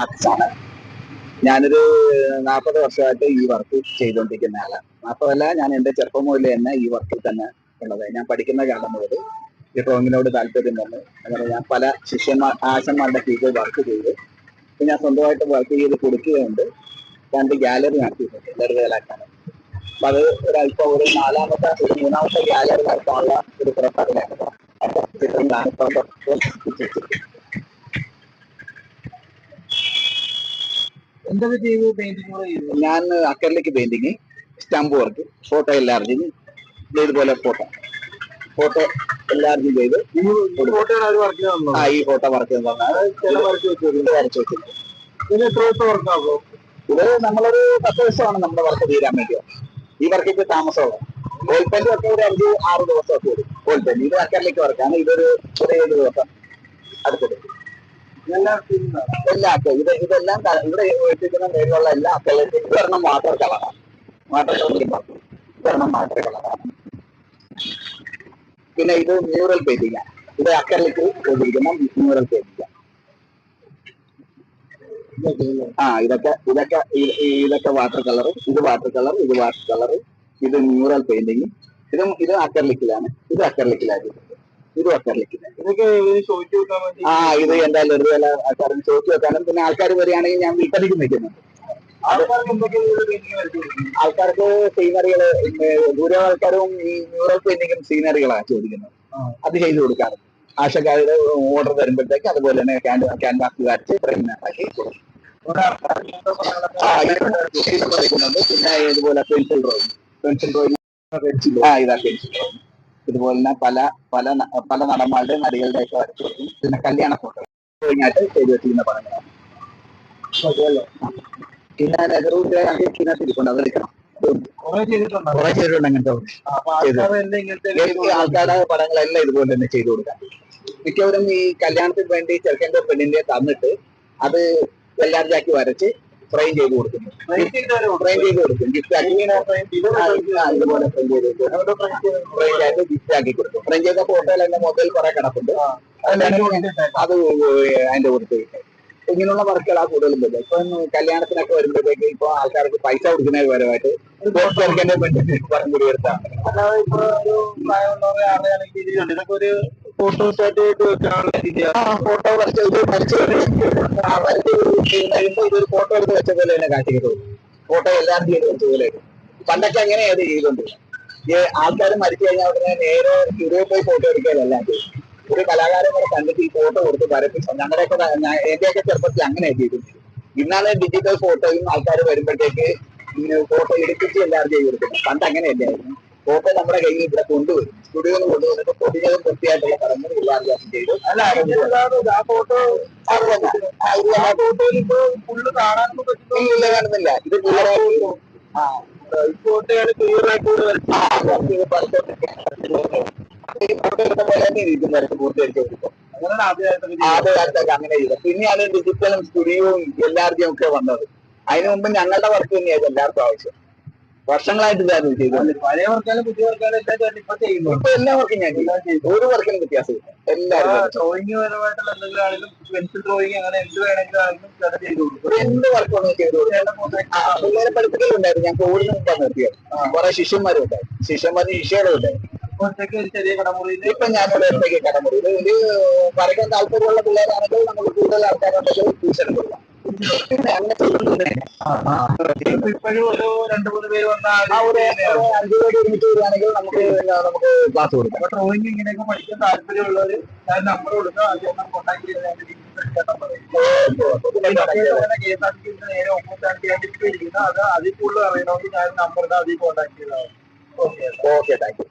ആർട്ടിസ്റ്റാണ് ഞാനൊരു നാൽപ്പത് വർഷമായിട്ട് ഈ വർക്ക് ചെയ്തുകൊണ്ടിരിക്കുന്ന ആളാണ് നാൽപ്പതല്ല ഞാൻ എന്റെ ചെറുപ്പം മുതൽ തന്നെ ഈ വർക്കിൽ തന്നെ ഉള്ളത്. ഞാൻ പഠിക്കുന്ന കാലം മുതൽ ഈ ഡ്രോയിങ്ങിനോട് താല്പര്യം അങ്ങനെ ഞാൻ പല ശിഷ്യന്മാർ ആശന്മാരുടെ കീഴിൽ വർക്ക് ചെയ്ത്. ഇപ്പൊ ഞാൻ സ്വന്തമായിട്ട് വർക്ക് ചെയ്ത് കൊടുക്കുകയുണ്ട്. രണ്ട് ഗാലറി നടത്തിയിട്ടുണ്ട് എല്ലാവരും വേലാക്കാണ് അപ്പൊ അത് ഒരല്പം ഒരു നാലാമത്തെ ഒരു മൂന്നാമത്തെ ഗാലറി നടത്താനുള്ള ഒരു പുറപ്പാടിലാണ് ചിത്രം എന്തൊക്കെ ചെയ്തു പെയിന്റിങ്ങുകൾ ചെയ്തു ഞാൻ അക്കറിലേക്ക് painting stamp work photo enlarging ഇതുപോലെ ഫോട്ടോ ഫോട്ടോ എല്ലാർജിങ് ചെയ്ത് ഈ ഫോട്ടോയാണ് വർക്ക് തന്നത് ആ ഈ ഫോട്ടോ വർക്ക് വരച്ച് ഇത് വരച്ചു വെച്ചിട്ടുണ്ട്. ഇതിന് എത്ര ദിവസം വർക്കാകുമോ ഇത് നമ്മളൊരു പത്ത് ദിവസമാണ് നമ്മുടെ വർക്ക് തീരാൻ വേണ്ടി ഈ വർക്കിക്ക് താമസമുള്ള. ഓൽപ്പന്റ് ഒക്കെ ഒരു അഞ്ച് ആറ് ദിവസമൊക്കെ വരും ഓൽപ്പന്റ് ഇത് അക്കറിലേക്ക് വർക്കാണ് ഇതൊരു ഒരു ഏഴ് ദിവസം ചെയ്യുന്നതാണ് എല്ലാ ഇത് ഇതെല്ലാം ഇവിടെ വെച്ചിരിക്കുന്ന മേലുള്ള എല്ലാ അക്കറിലേക്ക് ഇതൊരെണ്ണം മാത്രം കളറാണ് വാട്ടർ കളർ ഇതൊരെണ്ണം വാട്ടർ കളറാണ് പിന്നെ ഇത് മ്യൂറൽ പെയിന്റിംഗ് ഇത് അക്കലിക്ക് ചെയ്തിരിക്കുന്ന മ്യൂറൽ പെയിന്റിംഗ് ആ ഇതൊക്കെ ഇതൊക്കെ ഇതൊക്കെ വാട്ടർ കളർ ഇത് വാട്ടർ കളർ ഇത് വാട്ടർ കളർ ഇത് മ്യൂറൽ പെയിന്റിംഗ് ഇതും ഇത് അക്കർലിക്കിലാണ് ഇത് അക്കർലിക്കിലാണ് ഇതും വേണ്ടി ആ ഇത് എന്തായാലും ഒരു വില ആൾക്കാരും ചോദിച്ചു വെക്കാനും. പിന്നെ ആൾക്കാർ വരികയാണെങ്കിൽ ഞാൻ വീട്ടടിക്ക് നിൽക്കുന്നുണ്ട് ആൾക്കാർക്ക് സീനറികൾ ദൂരെ ആൾക്കാരും ഈ മ്യൂറൽ പെയിന്റിങ്ങും സീനറികളാണ് ചോദിക്കുന്നത്. അത് ചെയ്തു കൊടുക്കാറ്. ആശക്കാരുടെ ഓർഡർ വരുമ്പോഴത്തേക്ക് അതുപോലെ തന്നെ ക്യാൻവാസ് വരച്ച് ഫ്രെയിം പഠിക്കുന്നുണ്ട് പിന്നെ ഇതുപോലെ പെൻസിൽ ഡ്രോയിങ് പെൻസിൽ ഡ്രോയിങ് ആ ഇതാ പെൻസിൽ ഡ്രോയിങ് ഇതുപോലെ തന്നെ പല പല പല നടന്മാരുടെ നടികളുടെ ഒക്കെ വരച്ചു കൊടുക്കും പിന്നെ കല്യാണ ഫോട്ടോ കഴിഞ്ഞായിട്ട് ചെയ്തു വെച്ചിരുന്ന പടങ്ങളാണ് പിന്നെ നെഹ്റുവിന്റെ ഇതിനകത്തിരിപ്പുണ്ട് അതെടുക്കണം കുറെ ചെയ്തിട്ടുണ്ടോ? അങ്ങനത്തെ ആൾക്കാരുടെ പടങ്ങളെല്ലാം ഇതുപോലെ തന്നെ ചെയ്തു കൊടുക്കാം. മിക്കവരും ഈ കല്യാണത്തിന് വേണ്ടി ചെറുക്കന്റെ പെണ്ണിന്റെ തന്നിട്ട് അത് എല്ലാവരിലാക്കി വരച്ച് ഫ്രെയിം ചെയ്ത് കൊടുക്കുന്നു. ട്രെയിൻ ചെയ്ത് തരുമോ? ഫ്രെയിം ചെയ്ത് കൊടുക്കും. ഗിഫ്റ്റ് ഫ്രെയിം ചെയ്ത് കൊടുക്കും. ഫ്രെയിം ചെയ്ത് ഗിഫ്റ്റ് ആക്കി കൊടുക്കും. ഫ്രെയിം ചെയ്ത ഫോട്ടോയിൽ എന്റെ മൊബൈൽ കുറെ കിടപ്പുണ്ട്. അത് അതിന്റെ കൊടുത്ത് ഇങ്ങനെയുള്ള വർക്കുകളാണ് കൂടുതലും വരുന്നത് ഇപ്പൊ കല്യാണത്തിനൊക്കെ വരുമ്പോഴത്തേക്ക് ഇപ്പൊ ആൾക്കാർക്ക് പൈസ കൊടുക്കുന്നതിന് പരമായിട്ട് പെണ്ണിന്റെ പടം കൂടി എടുത്താണ് അല്ലാതെ ഇപ്പൊ ഒരു പ്രായമുള്ളവരെ ആരെയാണെങ്കിൽ ഇത് ഇതൊക്കെ ഒരു ഫോട്ടോ സ്റ്റാറ്റ് വെക്കാനുള്ള രീതിയാണ് ഫോട്ടോ വരച്ച് വരച്ചു വരച്ച് ഇതൊരു ഫോട്ടോ എടുത്ത് വെച്ച പോലെ തന്നെ കാട്ടിക്കിട്ടു ഫോട്ടോ എല്ലാവരും ചെയ്ത് വെച്ച പോലെ പണ്ടൊക്കെ അങ്ങനെയാണ് ചെയ്തുകൊണ്ട് ഈ ആൾക്കാർ മരിച്ചു കഴിഞ്ഞാൽ ഉടനെ നേരെ സ്റ്റുഡിയോ പോയി ഫോട്ടോ എടുക്കുകയല്ല ഒരു കലാകാരൻ കൂടെ കണ്ടിട്ട് ഈ ഫോട്ടോ കൊടുത്ത് വരപ്പിച്ചു ഞങ്ങളുടെയൊക്കെ എന്റെയൊക്കെ ചെറുപ്പത്തിൽ അങ്ങനെ ചെയ്തിട്ടുണ്ട് ഇന്നാണ് ഡിജിറ്റൽ ഫോട്ടോയും ആൾക്കാർ വരുമ്പോഴത്തേക്ക് ഫോട്ടോ എടുപ്പിച്ച് എല്ലാവരും ചെയ്ത് കൊടുക്കുന്നത്. പണ്ട് അങ്ങനെയല്ലായിരുന്നു. ഫോട്ടോ നമ്മുടെ കയ്യിൽ ഇവിടെ കൊണ്ടുവരും. കൊണ്ടുവന്നിട്ട് വൃത്തിയായിട്ടുള്ള ചെയ്തു. അല്ല ആ ഫോട്ടോ ഫോട്ടോയിൽ ഇപ്പൊ ഫുള്ള് കാണാനൊന്നും കാണുന്നില്ല. ഇത് ആ ഫോട്ടോയാണ് ക്ലിയർ ആയിട്ട് ഈ ഫോട്ടോ എടുത്ത പോലെ തന്നെ പൂർത്തീകരിച്ച് കൊടുക്കും ആദ്യമായിട്ടൊക്കെ അങ്ങനെ ചെയ്തത്. പിന്നെയാണ് ഡിജിറ്റലും സ്റ്റുഡിയോയും എല്ലാവരുടെയും ഒക്കെ വന്നത്. അതിനു മുമ്പ് ഞങ്ങളുടെ വർക്ക് തന്നെയായിരുന്നു എല്ലാവർക്കും ആവശ്യം. വർഷങ്ങളായിട്ട് ഇതായിരുന്നു ചെയ്തത്. പഴയ വർക്കാലും പുതിയ വർക്കാലും ഇപ്പൊ ഇപ്പൊ എല്ലാ വർക്കും ഞാൻ ചെയ്തു ഒരു വർക്കിനും വ്യത്യാസം എല്ലാവരും. ഡ്രോയിങ് പരമായിട്ടുള്ള എന്തെങ്കിലും ആണെങ്കിലും പെൻസിൽ ഡ്രോയിങ് അങ്ങനെ എന്ത് വേണമെങ്കിലും ആണെങ്കിലും ചേട്ടൻ ചെയ്തു കൊടുക്കും. എന്ത് വർക്ക് ചെയ്തു പിള്ളേരെ പഠിപ്പിക്കലുണ്ടായിരുന്നു ഞാൻ കോവിഡിന് മുമ്പാണ് നിർത്തിയത് കുറെ ശിഷ്യന്മാരും ഉണ്ടായിരുന്നു ശിഷ്യന്മാരും ശിഷ്യകളും ഉണ്ടായിരുന്നു ഇപ്പൊ ഞാനിവിടെ ഒറ്റയ്ക്ക് കടമുറി ഇത് വരയ്ക്കാൻ താല്പര്യമുള്ള പിള്ളേരാണെങ്കിൽ നമ്മൾ കൂടുതൽ ആൾക്കാരുണ്ടെങ്കിൽ ട്യൂഷൻ കൊടുക്കാം. ഇപ്പോഴും ഒരു രണ്ടു മൂന്ന് പേര് വന്നാൽ ഒരു അഞ്ചു പേര് ഒരുമിച്ച് വരികയാണെങ്കിൽ നമുക്ക് നമുക്ക് ക്ലാസ് കൊടുക്കാം. അപ്പൊ ഡ്രോയിങ് ഇങ്ങനെയൊക്കെ പഠിക്കാൻ താല്പര്യമുള്ളവര് ഞാൻ നമ്പർ കൊടുക്കുക ആദ്യം കോൺടാക്ട് ചെയ്ത് കെ എസ് ആർ ടി നേരെ ഓപ്പോസിറ്റ് ആയിട്ട് ഇരിക്കുന്നത് അത് അതിൽ കൂടുതൽ അറിയണമെങ്കിൽ ഞാൻ നമ്പർ അതിൽ കോൺടാക്ട് ചെയ്താൽ ഓക്കെ ഓക്കെ താങ്ക് യു